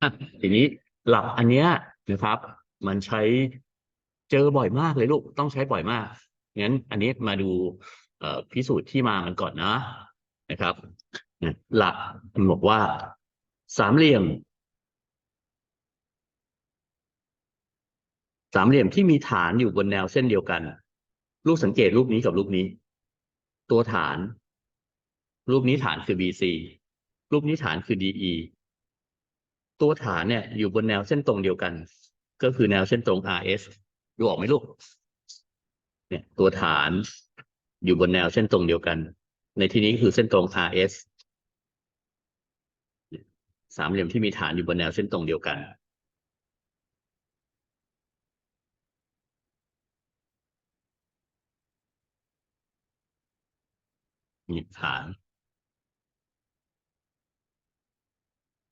อะทีนี้หลักอันเนี้ยนะครับ มันใช้เจอบ่อยมากเลยลูกต้องใช้บ่อยมากงั้นอันนี้มาดูพิสูจน์ที่มามันก่อนนะนะครับนะหลักมันบอกว่าสามเหลี่ยม สามเหลี่ยมที่มีฐานอยู่บนแนวเส้นเดียวกัน ลูกสังเกตรูปนี้กับรูปนี้ ตัวฐาน รูปนี้ฐานคือ BC รูปนี้ฐานคือ DE ตัวฐานเนี่ยอยู่บนแนวเส้นตรงเดียวกัน ก็คือแนวเส้นตรง RS ดูออกไหมลูก เนี่ย ตัวฐานอยู่บนแนวเส้นตรงเดียวกัน ในที่นี้คือเส้นตรง RS สามเหลี่ยมที่มีฐานอยู่บนแนวเส้นตรงเดียวกัน มีฐาน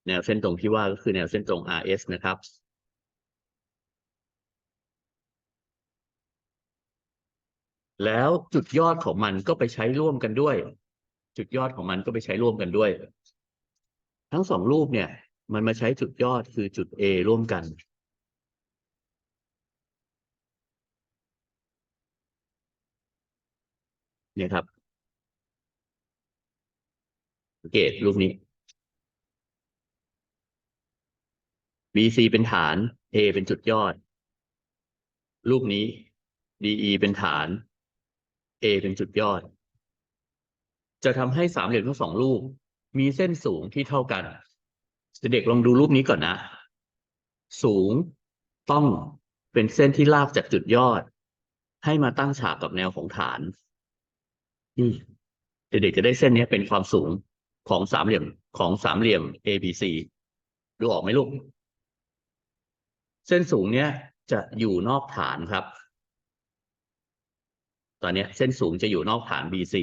แนวเส้นตรงที่ว่าก็คือแนวเส้นตรง RS นะครับ แล้วจุดยอดของมันก็ไปใช้ร่วมกันด้วย จุดยอดของมันก็ไปใช้ร่วมกันด้วย ทั้งสองรูปเนี่ย มันมาใช้จุดยอดคือจุด A ร่วมกันเนี่ยครับสังเกตรูปนี้ BC เป็นฐาน A เป็นจุดยอด รูปนี้ DE เป็นฐาน A เป็นจุดยอด จะทำให้สามเหลี่ยมทั้งสองรูป มีเส้นสูงที่เท่ากันเด็กลองดูรูปนี้ก่อนนะ สูงต้องเป็นเส้นที่ลากจากจุดยอด ให้มาตั้งฉากกับแนวของฐานนี่เด็กๆจะได้เส้นนี้เป็นความสูงของสามเหลี่ยมของสามเหลี่ยม ABC ดูออกไหมลูก เส้นสูงเนี้ยจะอยู่นอกฐานครับ ตอนนี้เส้นสูงจะอยู่นอกฐาน BC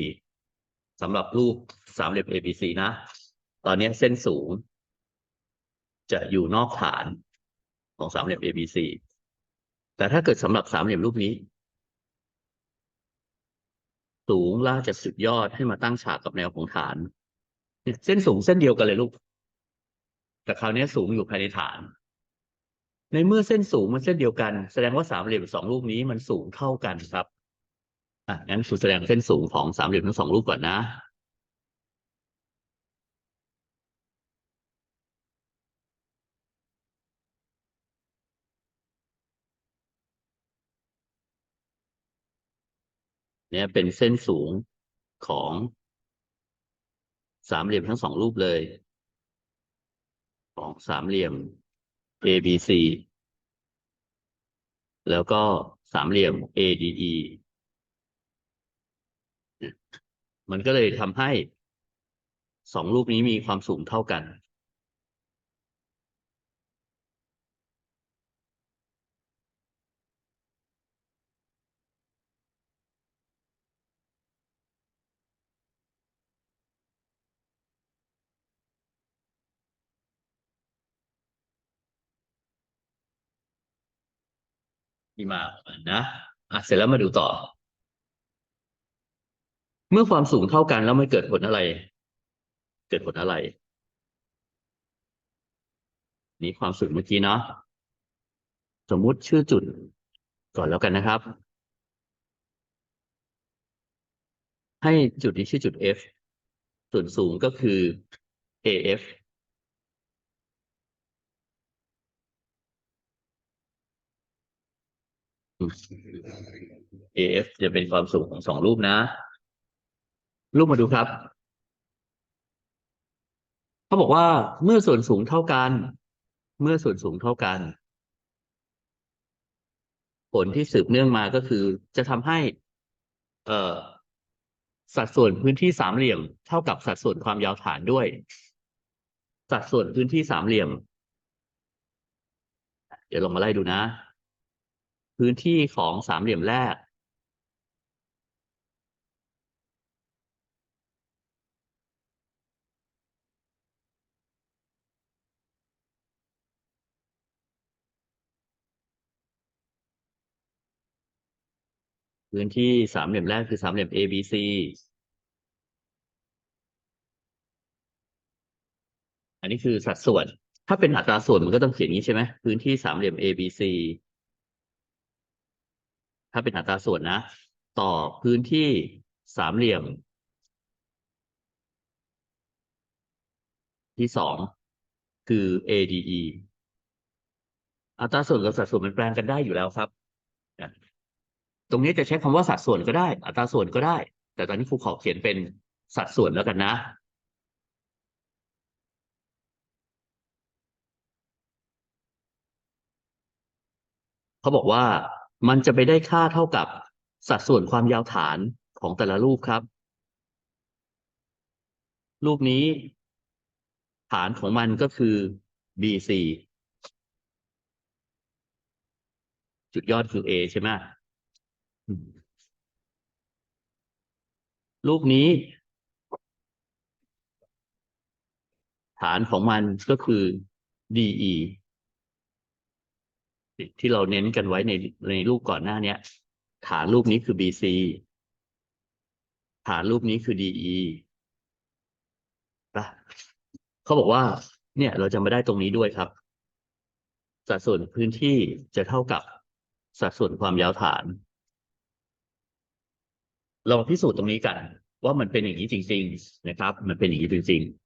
สำหรับรูปสามเหลี่ยม ABC นะ ตอนนี้เส้นสูง จะอยู่นอกฐานของสามเหลี่ยม ABC แต่ถ้าเกิดสำหรับสามเหลี่ยมรูปนี้ สูงล่าจากสุดยอดให้มาตั้งฉากกับแนวของฐาน เส้นสูงเส้นเดียวกันเลยลูก แต่คราวนี้สูงอยู่ภายในฐาน ในเมื่อเส้นสูงมันเส้นเดียวกัน แสดงว่าสามเหลี่ยมสองรูปนี้มันสูงเท่ากันครับอะงั้นครูแสดงเส้นสูงของสามเหลี่ยมทั้งสองรูปก่อนนะเนี่ยเป็นเส้นสูงของสามเหลี่ยมทั้งสองรูปเลย ของสามเหลี่ยม ABC แล้วก็สามเหลี่ยม ADE มันก็เลยทำให้สองรูปนี้มีความสูงเท่ากัน ที่มาองมันนะอะเสร็จแล้วมาดูต่อ เมื่อความสูงเท่ากันแล้วมันเกิดผลอะไร เกิดผลอะไร นี่ความสูงเมื่อกี้เนาะสมมุติชื่อจุดก่อนแล้วกันนะครับ ให้จุดนี้ชื่อจุด F ส่วนสูงก็คือ AF AF จะเป็นความสูงของสองรูปนะ รูปมาดูครับเขาบอกว่าเมื่อส่วนสูงเท่ากัน เมื่อส่วนสูงเท่ากัน ผลที่สืบเนื่องมาก็คือ จะทำให้ เอ่อ สัดส่วนพื้นที่สามเหลี่ยม เท่ากับสัดส่วนความยาวฐานด้วย สัดส่วนพื้นที่สามเหลี่ยม เดี๋ยวลองมาไล่ดูนะ พื้นที่ของสามเหลี่ยมแรกพื้นที่สามเหลี่ยมแรกคือสามเหลี่ยม ABC อันนี้คือสัดส่วน ถ้าเป็นอัตราส่วนมันก็ต้องเขียนงนี้ใช่ไหม พื้นที่สามเหลี่ยม ABC ถ้าเป็นอัตราส่วนนะ ต่อพื้นที่สามเหลี่ยม ที่สองคือ ADE อัตราส่วนกับสัดส่วนมันแปลงกันได้อยู่แล้วครับ ตรงนี้จะใช้คำว่าสัดส่วนก็ได้ อัตราส่วนก็ได้ แต่ตอนนี้ครูขอเขียนเป็นสัดส่วนแล้วกันนะเขาบอกว่า มันจะไปได้ค่าเท่ากับสัดส่วนความยาวฐานของแต่ละรูปครับ รูปนี้ ฐานของมันก็คือ BC จุดยอดคือ A ใช่ไหมรูปนี้ ฐานของมันก็คือ DE ที่เราเน้นกันไว้ในในรูปก่อนหน้าเนี้ย ฐานรูปนี้คือ BC ฐานรูปนี้คือ DE นะเขาบอกว่า เนี่ย เราจะมาได้ตรงนี้ด้วยครับ สัดส่วนพื้นที่จะเท่ากับสัดส่วนความยาวฐานเรามาพิสูจน์ตรงนี้กัน ว่ามันเป็นอย่างนี้จริง ๆ นะครับ มันเป็นอย่างนี้จริง ๆ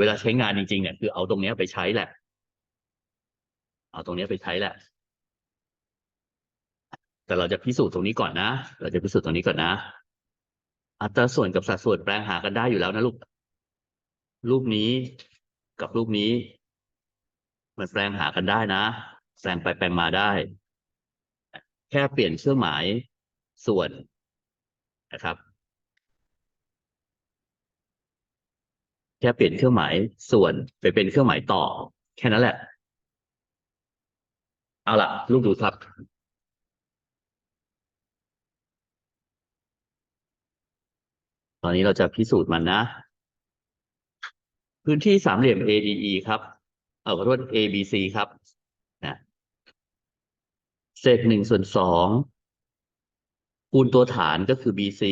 เวลาใช้งานจริงๆเนี่ยคือเอาตรงนี้ไปใช้แหละ เอาตรงนี้ไปใช้แหละ แต่เราจะพิสูจน์ตรงนี้ก่อนนะ เราจะพิสูจน์ตรงนี้ก่อนนะ อัตราส่วนกับสัดส่วนแปลงหากันได้อยู่แล้วนะลูก รูปนี้กับรูปนี้ มันแปลงหากันได้นะ แปลงไปแปลงมาได้ แค่เปลี่ยนเครื่องหมายส่วนนะครับ แค่เปลี่ยนเครื่องหมายส่วนไปเป็นเครื่องหมายต่อ แค่นั้นแหละ เอาล่ะ ลูกดูครับ ตอนนี้เราจะพิสูจน์มันนะ พื้นที่สามเหลี่ยม ADE ครับ เอาขอโทษ ABC ครับนะเศษหนึ่งส่วนสองคูณตัวฐานก็คือ BC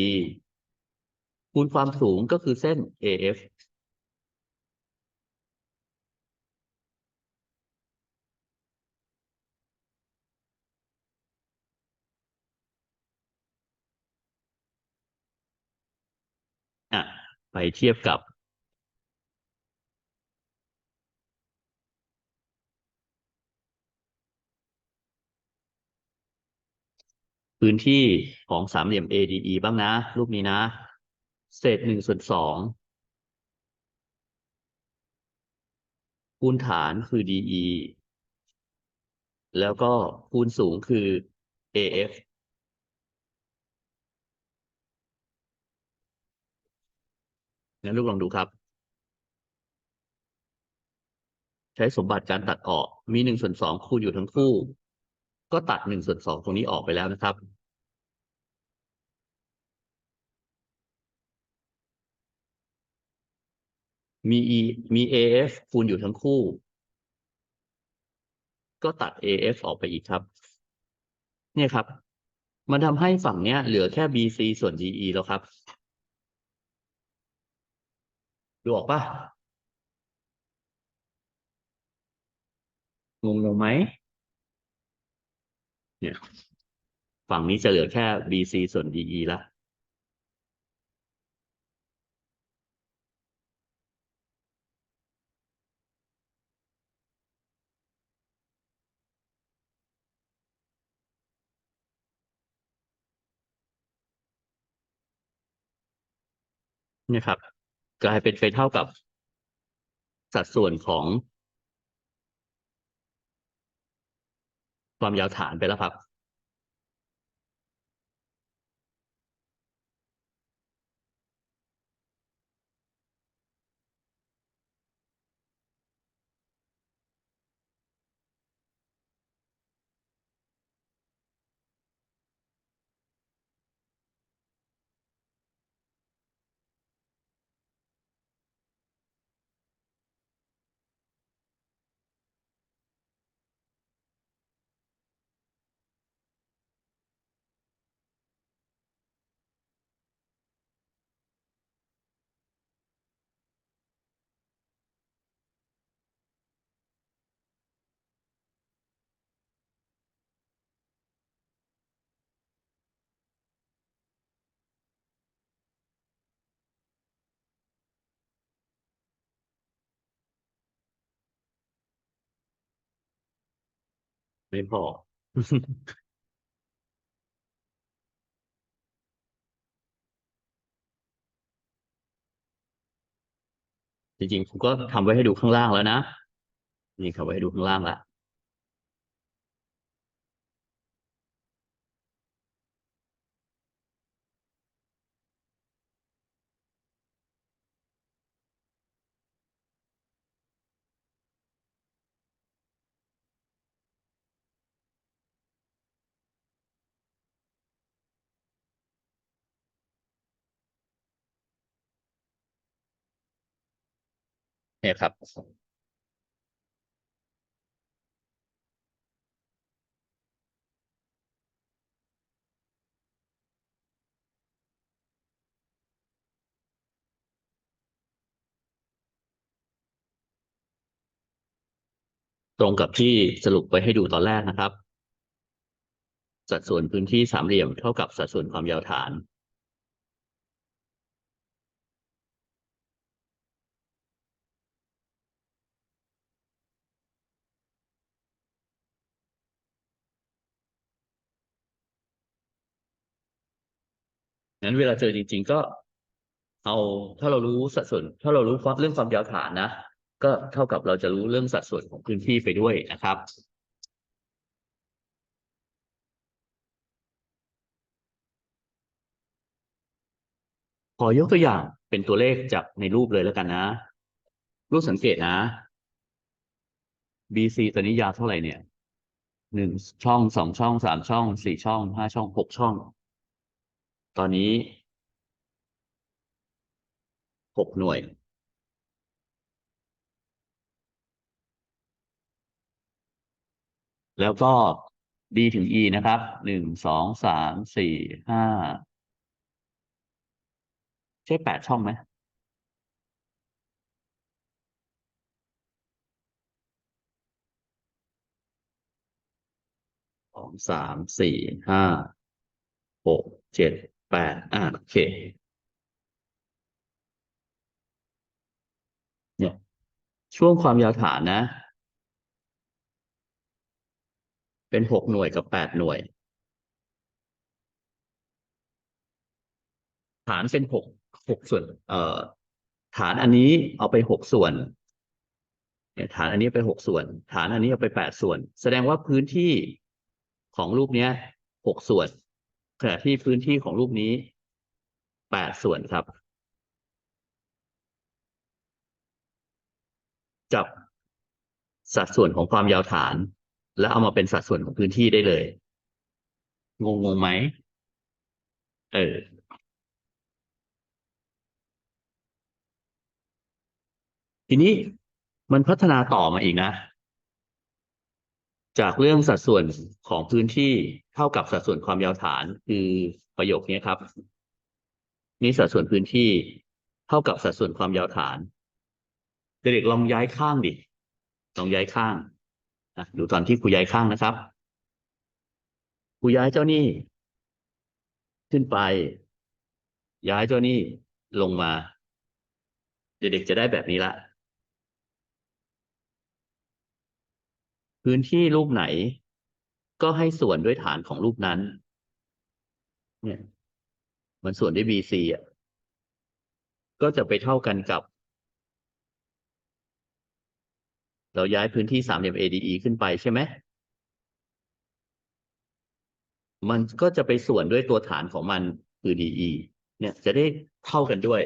คูณความสูงก็คือเส้น AF อะ ไปเทียบกับ พื้นที่ของสามเหลี่ยม ADE บ้างนะ รูปนี้นะ เศษหนึ่งส่วนสองคูณฐานคือ DE แล้วก็คูณสูงคือ AF งั้นลูกลองดูครับ ใช้สมบัติการตัดออกมีหนึ่งส่วนสองคูณอยู่ทั้งคู่ ก็ตัดหนึ่งส่วนสองตรงนี้ออกไปแล้วนะครับ มี e มี AF คูณอยู่ทั้งคู่ ก็ตัด AF ออกไปอีกครับ เนี่ยครับ มันทำให้ฝั่งเนี้ยเหลือแค่ BC ส่วน DE แล้วครับ ดูออกปะงงงไหมเนี่ยฝั่งนี้จะเหลือแค่ BC ส่วน DE ละนี่ครับ กลายเป็นไปเท่ากับ สัดส่วนของ ความยาวฐานไปแล้วครับ ไม่พอ จริงๆผมก็ทำไว้ให้ดูข้างล่างแล้วนะ นี่ทำไว้ให้ดูข้างล่างละ เนี่ยครับ ตรงกับที่สรุปไว้ให้ดูตอนแรกนะครับ สัดส่วนพื้นที่สามเหลี่ยมเท่ากับสัดส่วนความยาวฐาน งั้นเวลาเจอจริง ๆ ก็ เอาถ้าเรารู้สัดส่วน ถ้าเรารู้เรื่องความยาวฐานนะ ก็เท่ากับเราจะรู้เรื่องสัดส่วนของพื้นที่ไปด้วยนะครับขอยกตัวอย่างเป็นตัวเลขจากในรูปเลยแล้วกันนะ รูปสังเกตนะ BC ตัวนี้ยาวเท่าไหร่เนี่ยหนึ่งช่องสองช่องสามช่องสี่ช่องห้าช่องหกช่อง ตอนนี้หกหน่วย แล้วก็ D ถึง E นะครับหนึ่งสองสามสี่ห้าใช่แปดช่องไหมสองสามสี่ห้าหกเจ็ด แปดอ่าโอเค เนี่ย ช่วงความยาวฐานนะ เป็นหกหน่วยกับแปดหน่วย ฐานเป็นหกหกส่วน เอ่อ ฐานอันนี้เอาไปหกส่วนเนี่ยฐานอันนี้ไปหกส่วน ฐานอันนี้เอาไปแปดส่วน แสดงว่าพื้นที่ของรูปเนี้ยหกส่วน ขณะที่พื้นที่ของรูปนี้แปดส่วนครับ จับสัดส่วนของความยาวฐาน แล้วเอามาเป็นสัดส่วนของพื้นที่ได้เลย งงงงไหม เออ ทีนี้มันพัฒนาต่อมาอีกนะ จากเรื่องสัดส่วนของพื้นที่เท่ากับสัดส่วนความยาวฐาน คือประโยคนี้ครับ นี่สัดส่วนพื้นที่เท่ากับสัดส่วนความยาวฐาน เด็กๆลองย้ายข้างดิลองย้ายข้างดูตอนที่ครูย้ายข้างนะครับครูย้ายเจ้านี่ ขึ้นไป ย้ายเจ้านี่ลงมา เด็กๆจะได้แบบนี้ละ พื้นที่รูปไหน ก็ให้ส่วนด้วยฐานของรูปนั้น เนี่ยมันส่วนด้วย BC อะ ก็จะไปเท่ากันกับ เราย้ายพื้นที่สามเหลี่ยม ADE ขึ้นไปใช่ไหม มันก็จะไปส่วนด้วยตัวฐานของมันคือ DE เนี่ยจะได้เท่ากันด้วย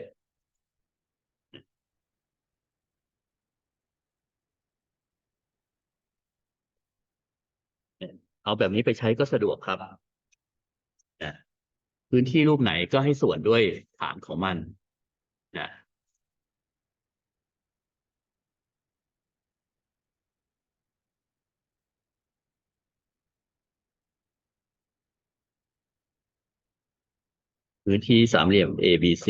เอาแบบนี้ไปใช้ก็สะดวกครับนะพื้นที่รูปไหนก็ให้ส่วนด้วยฐานของมันนะพื้นที่สามเหลี่ยม ABC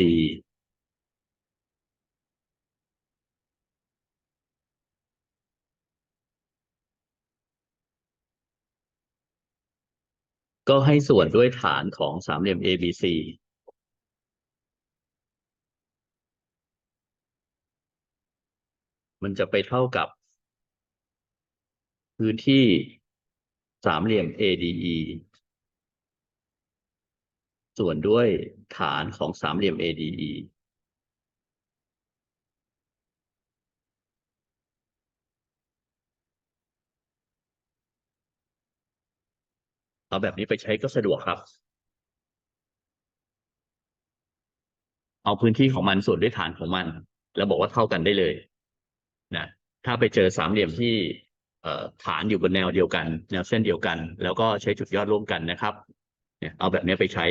ก็ให้ส่วนด้วยฐานของสามเหลี่ยม ABC มันจะไปเท่ากับ พื้นที่สามเหลี่ยม ADE ส่วนด้วยฐานของสามเหลี่ยม ADE เอาแบบนี้ไปใช้ก็สะดวกครับ เอาพื้นที่ของมันส่วนด้วยฐานของมัน แล้วบอกว่าเท่ากันได้เลยนะถ้าไปเจอสามเหลี่ยมที่เอฐานอยู่บนแนวเดียวกัน แนวเส้นเดียวกัน แล้วก็ใช้จุดยอดร่วมกันนะครับ เนี่ยเอาแบบนี้ไปใช้